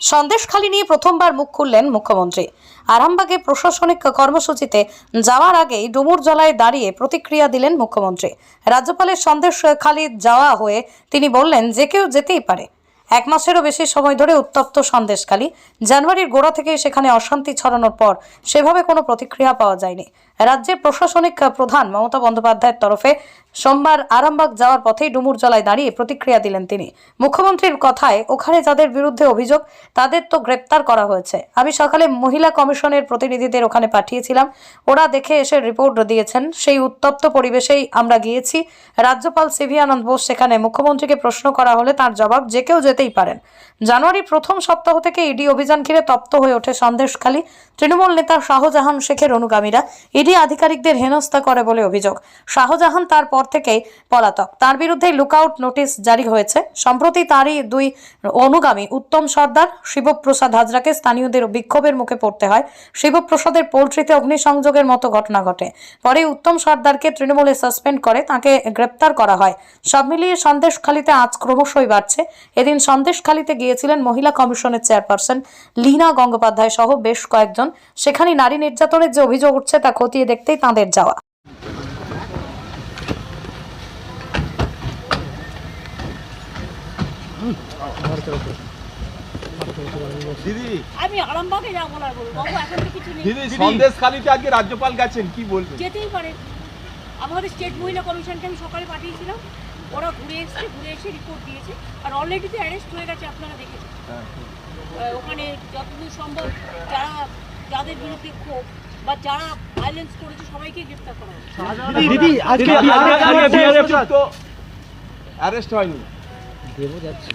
সন্দেশখালী নিয়ে প্রথমবার মুখ খুললেন মুখ্যমন্ত্রী। আরামবাগে প্রশাসনিক কর্মসূচিতে যাওয়ার আগেই ডুমুর জলায় দাঁড়িয়ে প্রতিক্রিয়া দিলেন মুখ্যমন্ত্রী। রাজ্যপালের সন্দেশখালী যাওয়া হয়ে তিনি বললেন, যে কেউ যেতেই পারে। এক মাসেরও বেশি সময় ধরে উত্তপ্ত সন্দেশখালী। জানুয়ারির গোড়া থেকে সেখানে অশান্তি ছড়ানোর পর সেভাবে কোনো প্রতিক্রিয়া পাওয়া যায়নি। রাজ্যের প্রশাসনিক প্রধান মমতা বন্দ্যোপাধ্যায়ের তরফে সোমবার আরামবাগ যাওয়ার পথেই ডুমুর জলায় দাঁড়িয়ে প্রতিক্রিয়া দিলেন তিনি। মুখ্যমন্ত্রীর কথায়, ওখানে যাদের বিরুদ্ধে অভিযোগ, তাদের তো গ্রেপ্তার করা হয়েছে। আমি সকালে মহিলা কমিশনের প্রতিনিধিদের ওখানে পাঠিয়েছিলাম। ওরা দেখে এসে রিপোর্ট দিয়েছেন। সেই উত্তপ্ত পরিবেশেই আমরা গিয়েছি। রাজ্যপাল সিভি আনন্দ বোস সেখানে মুখ্যমন্ত্রীকে প্রশ্ন করা হলে তার জবাব যে কেউ যেতেই পারেন। জানুয়ারি প্রথম সপ্তাহ থেকে ইডি অভিযান ঘিরে তপ্ত হয়ে ওঠে সন্দেশখালী। তৃণমূল নেতা শাহজাহান শেখের অনুগামীরা। ইডি আধিকারিকদের হেনস্থা করে বলে অভিযোগ। শাহজাহান তারপর থেকেই পলাতক। তার বিরুদ্ধে লুকআউট নোটিশ জারি হয়েছে। সম্প্রতি তারই দুই অনুগামী উত্তম সর্দার, শিবপ্রসাদ হাজরাকে স্থানীয়দের বিক্ষোভের মুখে পড়তে হয়। শিবপ্রসাদের পোল্ট্রিতে অগ্নিসংযোগের মতো ঘটনা ঘটে। পরে উত্তম সর্দারকে তৃণমূলে সাসপেন্ড করে তাকে গ্রেপ্তার করা হয়। সব মিলিয়ে সন্দেশখালীতে আজ ক্রমশই বাড়ছে। এদিন সন্দেশখালীতে গিয়েছিলেন মহিলা কমিশনের চেয়ারপারসন লীনা গঙ্গোপাধ্যায় সহ বেশ কয়েকজন। সেখানে নারী নির্যাতনের যে অভিযোগ উঠছে তা খতিয়ে দেখতেই তাঁদের যাওয়া। আমি আরামবাগে যাব না বলব এখন তো কিছু নেই। দিদি সন্দেশখালীতে আজকে রাজ্যপাল গেছেন কি বলবেন? যেতেই পারে। আমাদের স্টেট মহিলা কমিশনকে আমি সকালে পাঠিয়েছিলাম। ওরা ঘুরে এসছে ঘুরে এসে রিপোর্ট দিয়েছে। আর অলরেডি তো অ্যারেস্ট হয়ে গেছে আপনারা দেখেছেন। আহ, ওখানে যতদূর সম্ভব যারা যাদের বিরুদ্ধে ক্ষোভ বা যারা ভাইলেন্স করেছে সবাইকে গ্রেফতার করা দিদি আজকে অ্যারেস্ট হয়নি দেবো যাচ্ছে